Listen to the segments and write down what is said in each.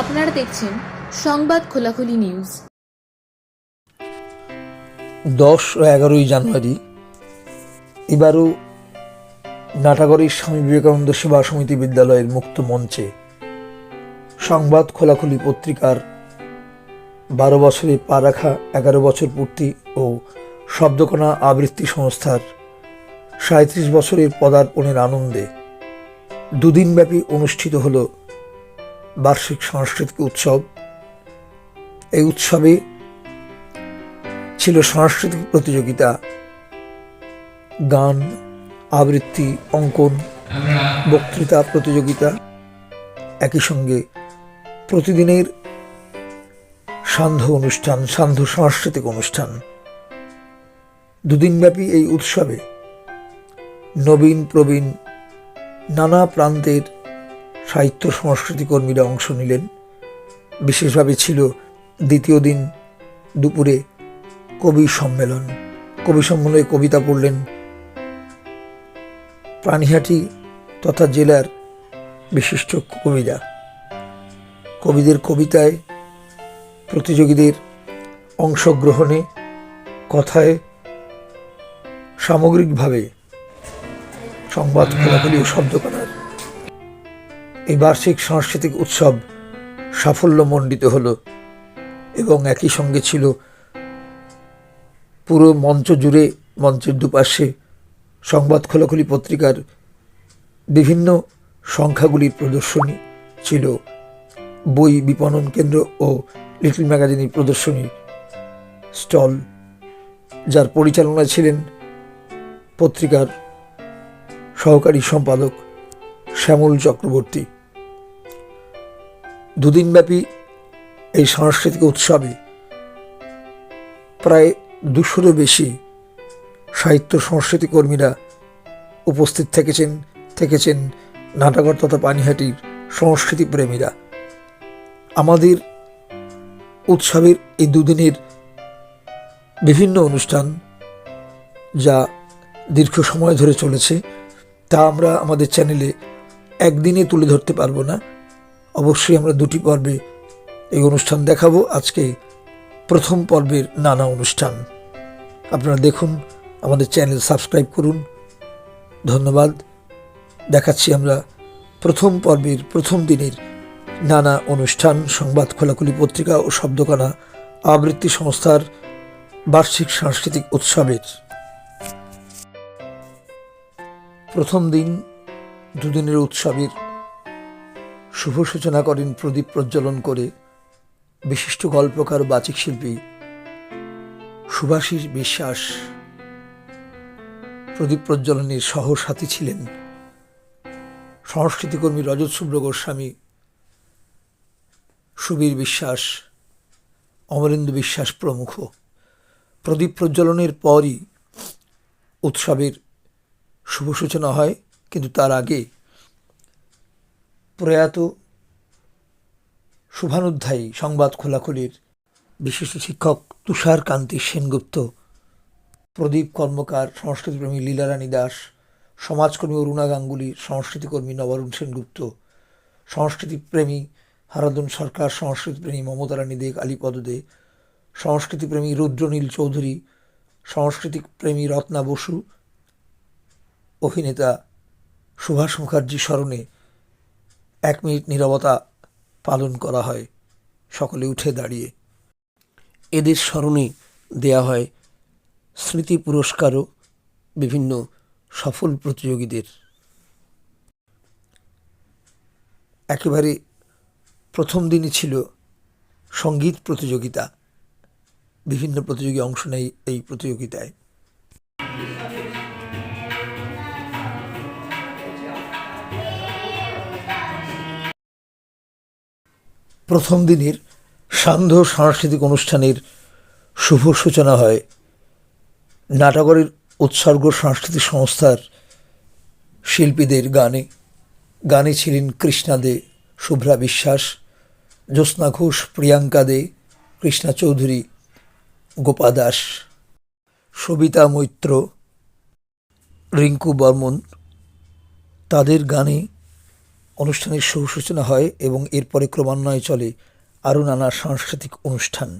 আপনারা দেখছেন সংবাদ খোলাখুলি নিউজ। দশ ও এগারোই জানুয়ারি, এবারও নাটাগরের স্বামী বিবেকানন্দ সেবা সমিতি বিদ্যালয়ের মুক্ত মঞ্চে সংবাদ খোলাখুলি পত্রিকার বারো বছরে পা রাখা, এগারো বছর পূর্তি ও শব্দকণা আবৃত্তি সংস্থার সাঁত্রিশ বছরের পদার্পণের আনন্দে দুদিনব্যাপী অনুষ্ঠিত হল বার্ষিক সাংস্কৃতিক উৎসব। এই উৎসবে ছিল সাংস্কৃতিক প্রতিযোগিতা, গান, আবৃত্তি, অঙ্কন, বক্তৃতা প্রতিযোগিতা। একই সঙ্গে প্রতিদিনের সান্ধ্য অনুষ্ঠান, সান্ধ্য সাংস্কৃতিক অনুষ্ঠান। দুদিনব্যাপী এই উৎসবে নবীন, প্রবীণ নানা প্রান্তের সাহিত্য সংস্কৃতি কর্মীরা অংশ নিলেন। বিশেষভাবে ছিল দ্বিতীয় দিন দুপুরে কবি সম্মেলন। কবি সম্মেলনে কবিতা পড়লেন প্রাণীহাটি তথা জেলার বিশিষ্ট কবিরা। কবিদের কবিতায় প্রতিযোগীদের অংশগ্রহণে, কথায় সামগ্রিকভাবে সংবাদ খোলাখুলি ও শব্দকণার এই বার্ষিক সাংস্কৃতিক উৎসব সাফল্যমণ্ডিত হলো এবং একই সঙ্গে ছিল পুরো মঞ্চ জুড়ে মঞ্চের দুপাশে সংবাদ খোলাখুলি পত্রিকার বিভিন্ন সংখ্যাগুলির প্রদর্শনী ছিল। বই বিপণন কেন্দ্র ও লিটল ম্যাগাজিনের প্রদর্শনী স্টল, যার পরিচালনা ছিলেন পত্রিকার সহকারী সম্পাদক শ্যামল চক্রবর্তী। দুদিনব্যাপী এই সাংস্কৃতিক উৎসবে প্রায় দুশোরও বেশি সাহিত্য সংস্কৃতি কর্মীরা উপস্থিত থেকেছেন থেকেছেন নাটাগর তথা পানিহাটির সংস্কৃতি প্রেমীরা। আমাদের উৎসবের এই দুদিনের বিভিন্ন অনুষ্ঠান যা দীর্ঘ সময় ধরে চলেছে, তা আমরা আমাদের চ্যানেলে একদিনে তুলে ধরতে পারব না। অবশ্যই আমরা দুটি পর্বে এই অনুষ্ঠান দেখাবো। আজকে প্রথম পর্বের নানা অনুষ্ঠান। আপনারা দেখুন, আমাদের চ্যানেল সাবস্ক্রাইব করুন। ধন্যবাদ। দেখাচ্ছি আমরা প্রথম পর্বের প্রথম দিনের নানা অনুষ্ঠান, সংবাদ খোলাখুলি পত্রিকা ও শব্দকণা আবৃত্তি সংস্থার বার্ষিক সাংস্কৃতিক উৎসবের। প্রথম দিন দুদিনের উৎসবের শুভ সূচনা করেন প্রদীপ প্রজ্বলন করে বিশিষ্ট গল্পকার বাচিক শিল্পী সুভাষিস বিশ্বাস। প্রদীপ প্রজ্বলনের সহসাথী ছিলেন সংস্কৃতিকর্মী রজত শুভ্র গোস্বামী, সুবীর বিশ্বাস, অমরেন্দু বিশ্বাস প্রমুখ। প্রদীপ প্রজ্বলনের পরই উৎসবের শুভ সূচনা হয়, কিন্তু তার আগে প্রয়াত শুভানুধ্যায়ী সংবাদ খোলাখুলির বিশিষ্ট শিক্ষক তুষার কান্তি সেনগুপ্ত, প্রদীপ কর্মকার, সংস্কৃতিপ্রেমী লীলারানী দাস, সমাজকর্মী অরুণা গাঙ্গুলি, সংস্কৃতিকর্মী নবরুণ সেনগুপ্ত, সংস্কৃতিপ্রেমী হারাদুন সরকার, সংস্কৃতিপ্রেমী মমতারানী দে আলিপদ দে, সংস্কৃতিপ্রেমী রুদ্রনীল চৌধুরী, সংস্কৃতিপ্রেমী রত্না বসু, অভিনেতা সুভাষ মুখার্জি স্মরণে এক মিনিট নীরবতা পালন করা হয়। সকলে উঠে দাঁড়িয়ে। এদের স্মরণে দেয়া হয় স্মৃতি পুরস্কারও বিভিন্ন সফল প্রতিযোগীদের। একেবারে প্রথম দিনই ছিল সংগীত প্রতিযোগিতা। বিভিন্ন প্রতিযোগী অংশ নেয় এই প্রতিযোগিতায়। প্রথম দিনের সান্ধ্য সাংস্কৃতিক অনুষ্ঠানের শুভ সূচনা হয় নাটগরের উৎসর্গ সাংস্কৃতিক সংস্থার শিল্পীদের গানে। গানে ছিলেন কৃষ্ণা দে, শুভ্রা বিশ্বাস, জ্যোৎস্না ঘোষ, প্রিয়াঙ্কা দে, কৃষ্ণা চৌধুরী, গোপা দাস, সবিতা মৈত্র, রিঙ্কু বর্মন। তাদের গানে অনুষ্ঠানের সুসূচনা হয় এবং এরপরে ক্রমান্বয়ে চলে আরও নানা সাংস্কৃতিক অনুষ্ঠান।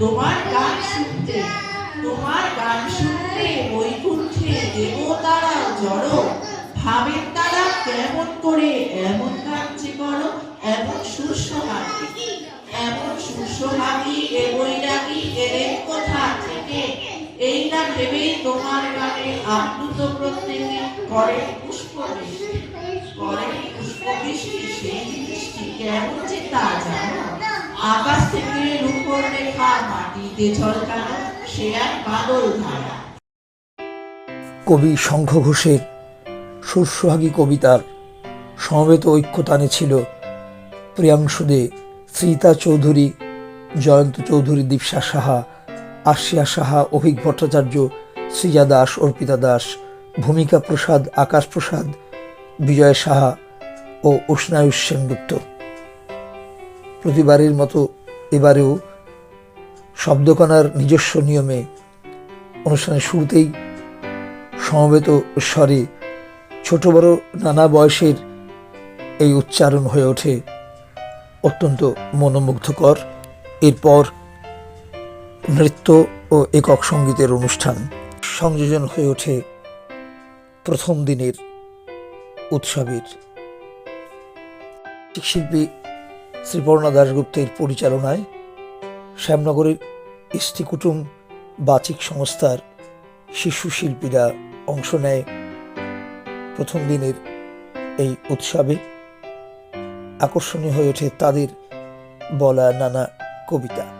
তোমার গান শুনতে, তোমার গান শুনতে বৈকুণ্ঠে দেবতারা জড়ো। ভাবেন তারা কেমন করে, এমন কার্যে করো, এমন সুস্বাগী এমন সুস্বাগী এ বৈরাগী এলেন কোথা থেকে? এই না ভেবেই তোমার গানে আপ্লুত প্রত্যেকে করে পুষ্প বৃষ্টি করে পুষ্প বৃষ্টি সেই বৃষ্টি কেমন যে তা জানো? আকাশ থেকে রূপর রেখা, মাটিতে ঝলকানো, সে এক বাদল ধারা। কবি শঙ্খ ঘোষের সুরসুহাগী কবিতার সমবেত ঐক্যতানে ছিল প্রিয়াংশু দে শ্রীতা চৌধুরী, জয়ন্ত চৌধুরী, দীপসা সাহা, আশিয়া সাহা, অভিক ভট্টাচার্য শ্রীজা দাস, অর্পিতা দাস, ভূমিকা প্রসাদ, আকাশ প্রসাদ, বিজয় সাহা ও উষ্ণায়ুষ সেনগুপ্ত প্রতিবারের মতো এবারেও শব্দকণার নিজস্ব নিয়মে অনুষ্ঠানের শুরুতেই সমবেত স্বরে ছোট বড় নানা বয়সের এই উচ্চারণ হয়ে ওঠে অত্যন্ত মনোমুগ্ধকর। এরপর নৃত্য ও একক সঙ্গীতের অনুষ্ঠান সংযোজন হয়ে ওঠে প্রথম দিনের উৎসবের। শিল্পী শ্রীপর্ণা দাশগুপ্তের পরিচালনায় শ্যামনগরের ইস্তিকুটুম বাচিক সংস্থার শিশু শিল্পীরা অংশ নেয় প্রথম দিনের এই উৎসবে। আকর্ষণীয় হয়ে ওঠে তাদের বলা নানা কবিতা।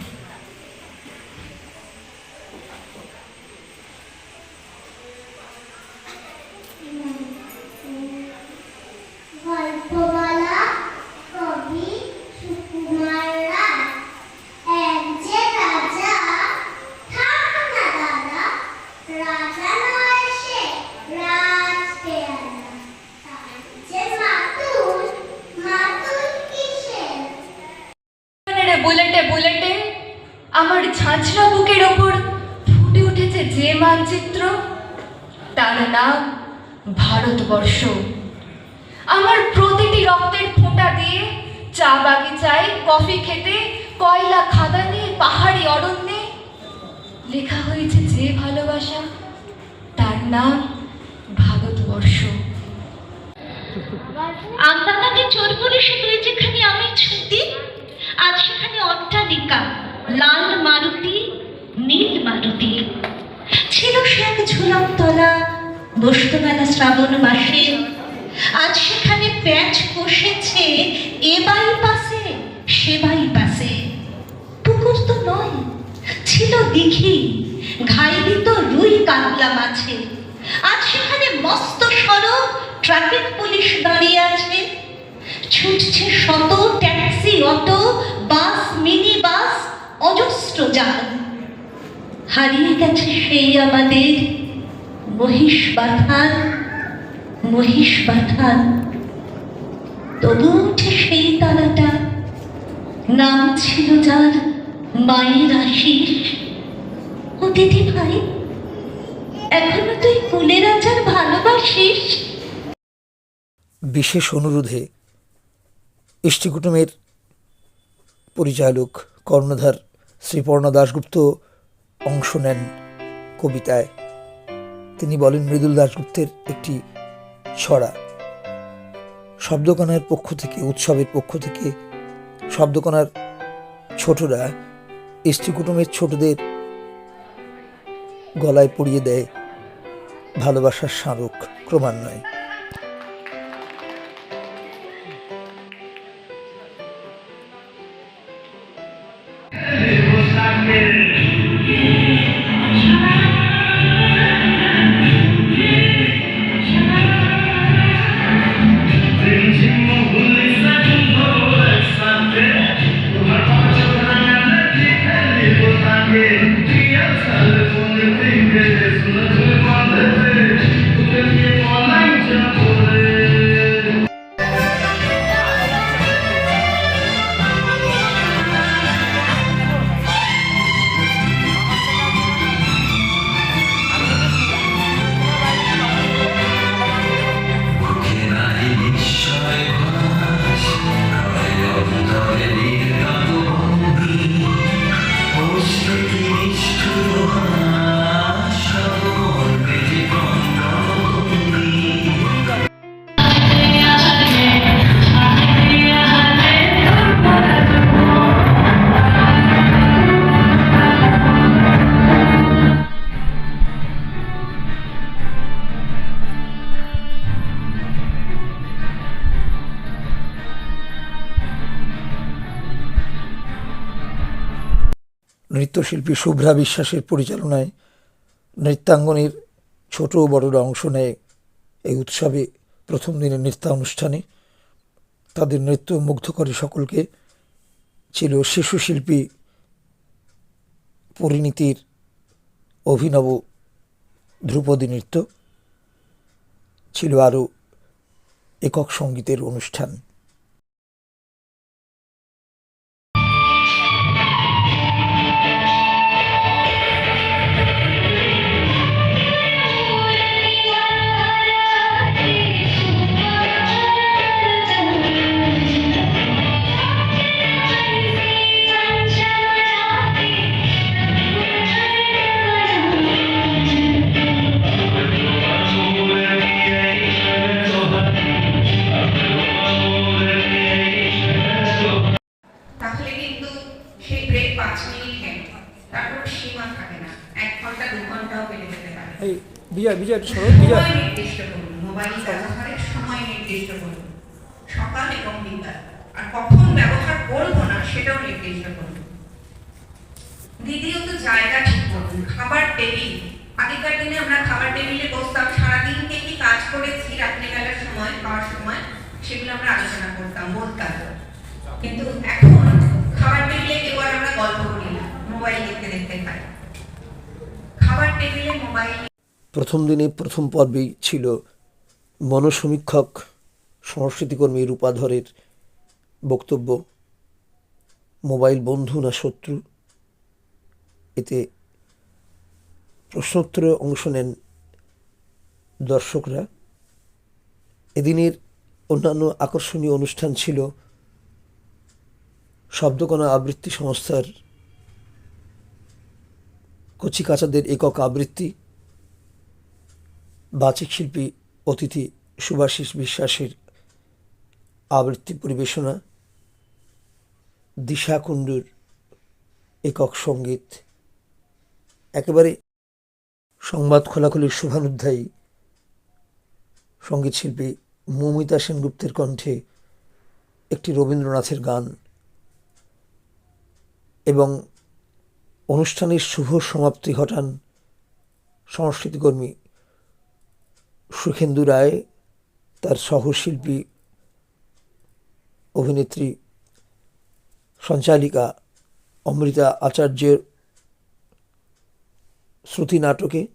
গল্প বলা কবি সুকুমার রায় এক যে রাজা থাক না দাদা রাজা নয় সে রাজ পেয়ালা তার যে মাতুল মাতুল কিসের রে বুলেটে বুলেটে আমার ঝাঁঝরা বুকের ওপর ফুটে উঠেছে যে মানচিত্র তার নাম ভারতবর্ষ। আমার প্রতিটি রক্তের ফোঁটা দিয়ে চা বাগিচায়, কফি খেতে, কয়লা খাদানে পাহাড়ি অরণ্যে লেখা হয়েছে যে ভালোবাসা, তার নাম ভারতবর্ষ। আমদানাতে চোর পুলিশে তুই যেখানে আমি ছুটি আজ সেখানে অট্টালিকা, লাল মারুতি, নীল মারুতি। ছিল সে এক বসত মেলা শ্রাবণ মাসে। আজ সেখানে প্যাচ কষেছে এ বাই পাশে সে বাই পাশে। পুকুর তো নয়, ছিল দিঘি ঘাই দিত রুই কাতলা মাছে। আজ সেখানে মস্ত সড়ক, ট্রাফিক পুলিশ দাঁড়িয়ে আছে। ছুটছে শত taxi, auto, bus, mini bus, অজস্র যান। হারিয়ে গেছে সেই আমাদের মহিষ বাথান মহিষ বাথান তবু উঠে সেই তারাটা, নাম ছিল যার মায়ের আশিস দিদি ভাই, এখনও তুই ফুলে রাজার ভালোবাসিস? বিশেষ অনুরোধে ইষ্টিকুটুমের পরিচালক কর্ণধার শ্রীপর্ণা দাশগুপ্ত অংশ নেন কবিতায়। তিনি বলেন, মৃদুল দাশগুপ্তের একটি ছড়া। শব্দকণার পক্ষ থেকে, উৎসবের পক্ষ থেকে, শব্দকণার ছোটরা স্ত্রী কুটুমের ছোটদের গলায় পরিয়ে দেয় ভালোবাসার স্মারক ক্রমান্বয়ে। নৃত্যশিল্পী শুভ্রা বিশ্বাসের পরিচালনায় নৃত্যাঙ্গনের ছোট বড়রা অংশ নেয় এই উৎসবে প্রথম দিনের নৃত্যানুষ্ঠানে তাদের নৃত্য মুগ্ধ করে সকলকে। ছিল শিশু শিল্পী পরিণীতির অভিনব ধ্রুপদী নৃত্য। ছিল আরও একক সঙ্গীতের অনুষ্ঠান। বিজয় সরো, বিজয়। দ্বিতীয়ত জায়গা ঠিক করুন খাবার টেবিল। আগেকার দিনে আমরা খাবার টেবিলে বসতাম সারাদিন কে কি কাজ করেছি রাত্রিবেলার সময় খাওয়ার সময় সেগুলো আমরা আলোচনা করতাম বলতাম। কিন্তু এখন খাবার টেবিলে কেউ আর আমরা গল্প করি না মোবাইল দেখতে দেখতে খাই। খাবার টেবিলে মোবাইল প্রথম দিনে প্রথম পর্বেই ছিল মনসমীক্ষক সংস্কৃতিকর্মী রূপাধরের বক্তব্য, মোবাইল বন্ধু না শত্রু? এতে প্রশ্নোত্তরে অংশ নেন দর্শকরা। এদিনের অন্যান্য আকর্ষণীয় অনুষ্ঠান ছিল শব্দকণা আবৃত্তি সংস্থার কচিকাচাদের একক আবৃত্তি। বাচিক শিল্পী অতিথি সুভাষিস বিশ্বাসের আবৃত্তি পরিবেশনা দিশা কুণ্ডুর একক সংগীত, একেবারে সংবাদ খোলাখুলির শুভানুধ্যায়ী সংগীত শিল্পী মৌমিতা সেনগুপ্তের কণ্ঠে একটি রবীন্দ্রনাথের গান এবং অনুষ্ঠানের শুভ সমাপ্তি ঘটান সংস্কৃতিকর্মী সুখেন্দু রায় তার সহশিল্পী, অভিনেত্রী, সঞ্চালিকা অমৃতা আচার্যের শ্রুতি নাটকে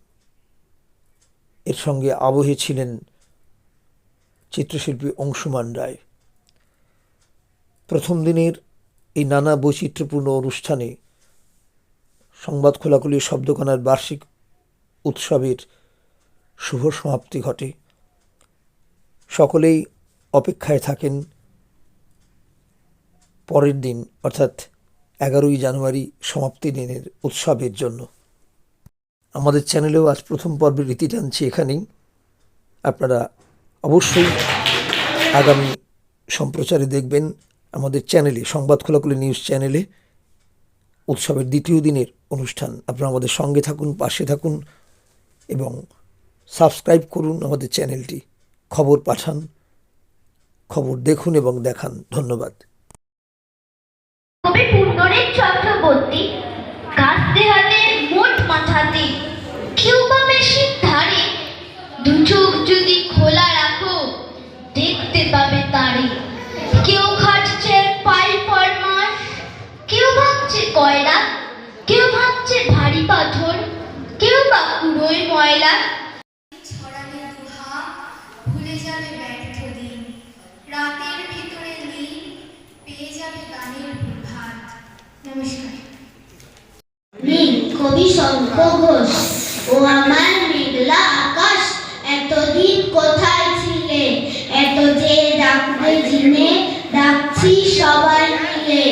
এর সঙ্গে আবহে ছিলেন চিত্রশিল্পী অংশুমান রায়। প্রথম দিনের এই নানা বৈচিত্র্যপূর্ণ অনুষ্ঠানে সংবাদ খোলাখুলি শব্দকণার বার্ষিক উৎসবের শুভ সমাপ্তি ঘটে। সকলেই অপেক্ষায় থাকেন। পরের দিন, অর্থাৎ এগারোই জানুয়ারি সমাপ্তি দিনের উৎসবের জন্য। আমাদের চ্যানেলেও আজ প্রথম পর্বের রীতি টানছি এখানেই। আপনারা অবশ্যই আগামী সম্প্রচারে দেখবেন আমাদের চ্যানেলে, সংবাদ খোলাখুলি নিউজ চ্যানেলে উৎসবের দ্বিতীয় দিনের অনুষ্ঠান। আপনারা আমাদের সঙ্গে থাকুন, পাশে থাকুন এবং সাবস্ক্রাইব করুন আমাদের চ্যানেলটি, খবর পাঠান, খবর দেখুন এবং দেখান। ধন্যবাদ। মোট ধারে, দু চোখ যদি খোলা রাখো, দেখতে পাবে কেউ খাটছে কেউ ভাবছে কয়লা, কেউ ভাবছে ভারী পাথর, কেউ বা কুড়োয় ময়লা। নমস্কার। কবি শঙ্খ ঘোষ ও আমার মেঘলা আকাশ এতদিন কোথায় ছিলে? এত যে ডাকতে জিনে, ডাকছি সবাই মিলে।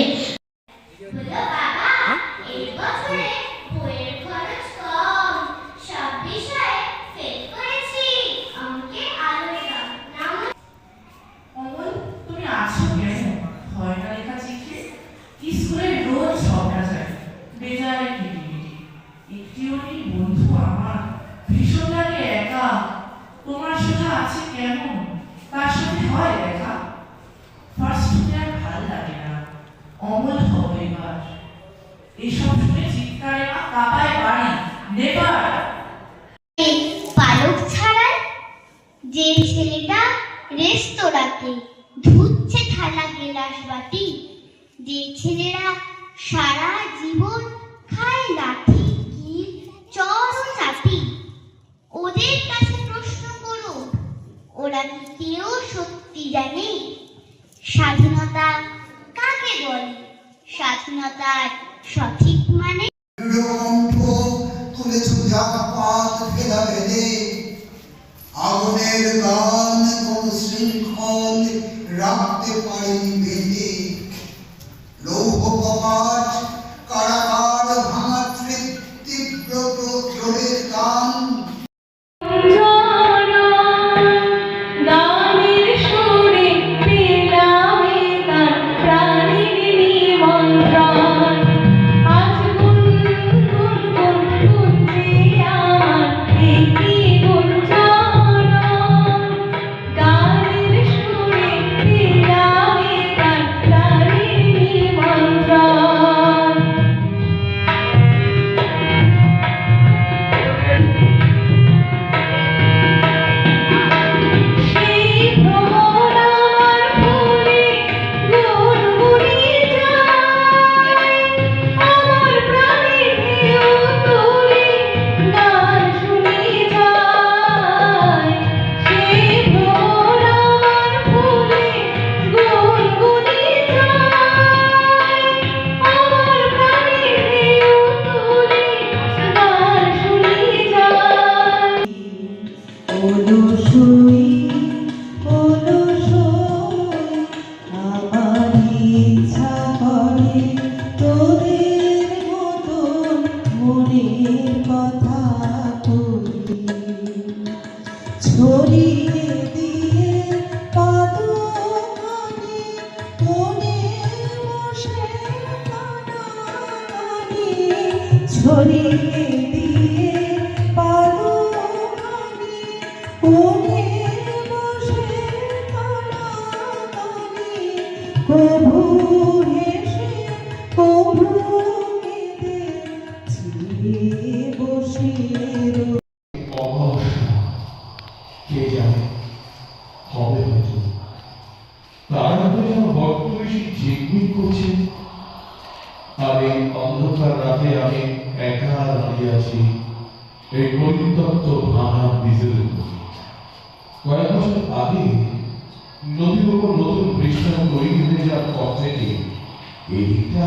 哎。ধরিয়ে কয়েক বছর আগে নদীর উপর নতুন পৃষ্ঠা তৈরি হয়ে যাওয়ার পর থেকে এইটা